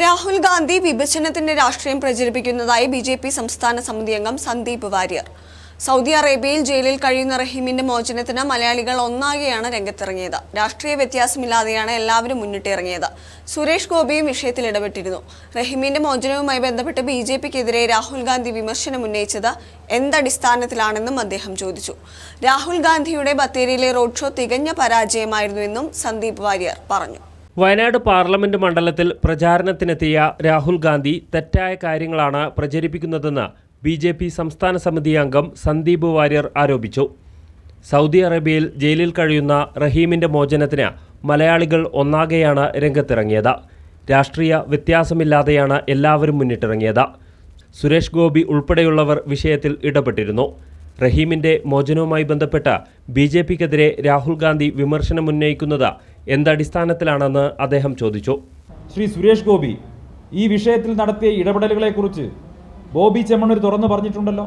രാഹുൽ ഗാന്ധി വിഭജനത്തിന്റെ രാഷ്ട്രീയം പ്രചരിപ്പിക്കുന്നതായി B J P സംസ്ഥാന സമിതി അംഗം സന്ദീപ് വാര്യർ. സൗദി അറേബ്യയിൽ ജയിലിൽ കഴിയുന്ന റഹീമിന്റെ മോചനത്തിന് മലയാളികൾ ഒന്നാകെയാണ് രംഗത്തിറങ്ങിയത്. രാഷ്ട്രീയ വ്യത്യാസമില്ലാതെയാണ് എല്ലാവരും മുന്നിട്ടിറങ്ങിയത് സുരേഷ് ഗോപിയും വിഷയത്തിൽ ഇടപെട്ടിരുന്നു. റഹീമിന്റെ മോചനവുമായി ബന്ധപ്പെട്ട് ബി ജെ പിക്കെതിരെ രാഹുൽ ഗാന്ധി വിമർശനം ഉന്നയിച്ചത് എന്തടിസ്ഥാനത്തിലാണെന്നും അദ്ദേഹം ചോദിച്ചു. രാഹുൽ ഗാന്ധിയുടെ ബത്തേരിയിലെ റോഡ് ഷോ തികഞ്ഞ പരാജയമായിരുന്നുവെന്നും സന്ദീപ് വാര്യർ പറഞ്ഞു. വയനാട് പാർലമെന്റ് മണ്ഡലത്തിൽ പ്രചാരണത്തിനെത്തിയ രാഹുൽ ഗാന്ധി തെറ്റായ കാര്യങ്ങളാണ് പ്രചരിപ്പിക്കുന്നതെന്ന് ബി ജെ പി സംസ്ഥാന സമിതി അംഗം സന്ദീപ് വാര്യർ ആരോപിച്ചു. സൗദി അറേബ്യയിൽ ജയിലിൽ കഴിയുന്ന റഹീമിന്റെ മോചനത്തിന് മലയാളികൾ ഒന്നാകെയാണ് രംഗത്തിറങ്ങിയത്. രാഷ്ട്രീയ വ്യത്യാസമില്ലാതെയാണ് എല്ലാവരും മുന്നിട്ടിറങ്ങിയത്. സുരേഷ് ഗോപി ഉൾപ്പെടെയുള്ളവർ വിഷയത്തിൽ ഇടപെട്ടിരുന്നു. റഹീമിന്റെ മോചനവുമായി ബന്ധപ്പെട്ട് ബി ജെ പിക്കെതിരെ രാഹുൽ ഗാന്ധി വിമർശനമുന്നയിക്കുന്നത് എന്തടിസ്ഥാനത്തിലാണെന്ന് അദ്ദേഹം ചോദിച്ചു. ശ്രീ സുരേഷ് ഗോപി ഈ വിഷയത്തിൽ നടത്തിയ ഇടപെടലുകളെക്കുറിച്ച് ബോബി ചെമ്മണ്ണൂർ തുറന്നു പറഞ്ഞിട്ടുണ്ടല്ലോ.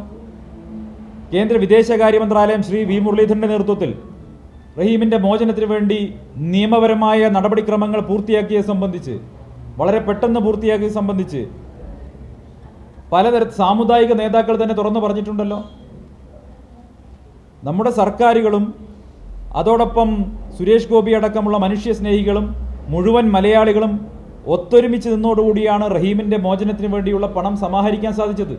കേന്ദ്ര വിദേശകാര്യ മന്ത്രാലയം ശ്രീ വി മുരളീധരന്റെ നേതൃത്വത്തിൽ റഹീമിന്റെ മോചനത്തിന് വേണ്ടി നിയമപരമായ നടപടിക്രമങ്ങൾ പൂർത്തിയാക്കിയത് സംബന്ധിച്ച് വളരെ പെട്ടെന്ന് പൂർത്തിയാക്കിയത് സംബന്ധിച്ച് പലതര സാമുദായിക നേതാക്കൾ തന്നെ തുറന്നു പറഞ്ഞിട്ടുണ്ടല്ലോ. നമ്മുടെ സർക്കാരുകളും അതോടൊപ്പം സുരേഷ് ഗോപി അടക്കമുള്ള മനുഷ്യ സ്നേഹികളും മുഴുവൻ മലയാളികളും ഒത്തൊരുമിച്ച് നിന്നോടുകൂടിയാണ് റഹീമിന്റെ മോചനത്തിന് വേണ്ടിയുള്ള പണം സമാഹരിക്കാൻ സാധിച്ചത്.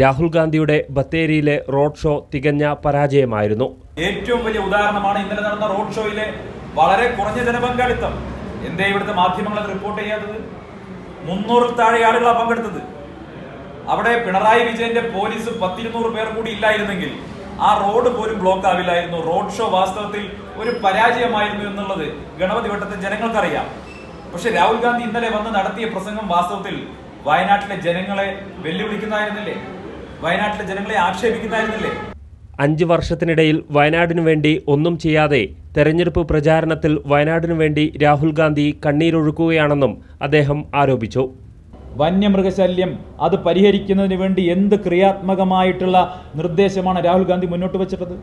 രാഹുൽ ഗാന്ധിയുടെ ബത്തേരിയിലെ റോഡ് ഷോ തികഞ്ഞ പരാജയമായിരുന്നു. ഏറ്റവും വലിയ ഉദാഹരണമാണ് ഇന്നലെ നടന്ന റോഡ് ഷോയിലെ വളരെ കുറഞ്ഞ ജനപങ്കാളിത്തം. എന്തേ ഇവിടുത്തെ മാധ്യമങ്ങൾ റിപ്പോർട്ട് ചെയ്യാത്തത്? മുന്നൂറിൽ താഴെ ആളുകളാണ് പങ്കെടുത്തത്. അവിടെ പിണറായി വിജയന്റെ പോലീസ് പത്തിരുന്നൂറ് പേർ കൂടി ഇല്ലായിരുന്നെങ്കിൽ ആ റോഡ് പോലും ബ്ലോക്ക് ആവില്ലായിരുന്നു. റോഡ് ഷോ വാസ്തവത്തിൽ ഒരു പരാജയമായിരുന്നു എന്നുള്ളത് ഗണപതി വട്ടത്തെ ജനങ്ങൾക്കറിയാം. പക്ഷെ രാഹുൽ ഗാന്ധി ഇന്നലെ വന്ന് നടത്തിയ പ്രസംഗം വാസ്തവത്തിൽ വയനാട്ടിലെ ജനങ്ങളെ വെല്ലുവിളിക്കുന്നതായിരുന്നില്ലേ? വയനാട്ടിലെ ജനങ്ങളെ ആക്ഷേപിക്കുന്നതായിരുന്നില്ലേ? അഞ്ച് വർഷത്തിനിടയിൽ വയനാടിനു വേണ്ടി ഒന്നും ചെയ്യാതെ തെരഞ്ഞെടുപ്പ് പ്രചാരണത്തിൽ വയനാടിനു വേണ്ടി രാഹുൽ ഗാന്ധി കണ്ണീരൊഴുക്കുകയാണെന്നും അദ്ദേഹം ആരോപിച്ചു. വന്യമൃഗശല്യം അത് പരിഹരിക്കുന്നതിന് വേണ്ടി എന്ത് ക്രിയാത്മകമായിട്ടുള്ള നിർദ്ദേശമാണ് രാഹുൽ ഗാന്ധി മുന്നോട്ട് വെച്ചിട്ടത്?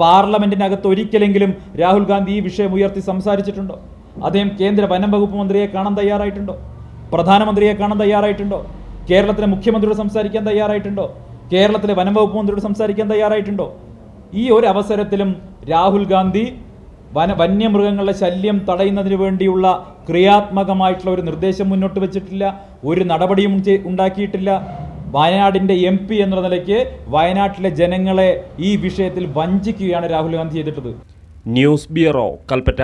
പാർലമെന്റിനകത്ത് ഒരിക്കലെങ്കിലും രാഹുൽ ഗാന്ധി ഈ വിഷയം ഉയർത്തി സംസാരിച്ചിട്ടുണ്ടോ? അദ്ദേഹം കേന്ദ്ര വനം വകുപ്പ് മന്ത്രിയെ കാണാൻ തയ്യാറായിട്ടുണ്ടോ? പ്രധാനമന്ത്രിയെ കാണാൻ തയ്യാറായിട്ടുണ്ടോ? കേരളത്തിലെ മുഖ്യമന്ത്രിയോട് സംസാരിക്കാൻ തയ്യാറായിട്ടുണ്ടോ? കേരളത്തിലെ വനം വകുപ്പ് മന്ത്രിയോട് സംസാരിക്കാൻ തയ്യാറായിട്ടുണ്ടോ? ഈ ഒരു അവസരത്തിലും രാഹുൽ ഗാന്ധി വന വന്യമൃഗങ്ങളുടെ ശല്യം തടയുന്നതിന് വേണ്ടിയുള്ള ക്രിയാത്മകമായിട്ടുള്ള ഒരു നിർദ്ദേശം മുന്നോട്ട് വെച്ചിട്ടില്ല ഒരു നടപടിയും ഉണ്ടാക്കിയിട്ടില്ല. വയനാടിന്റെ എം പി എന്ന നിലയ്ക്ക് വയനാട്ടിലെ ജനങ്ങളെ ഈ വിഷയത്തിൽ വഞ്ചിക്കുകയാണ് Rahul Gandhi ചെയ്തിട്ടത്. News bureau Kalpetta.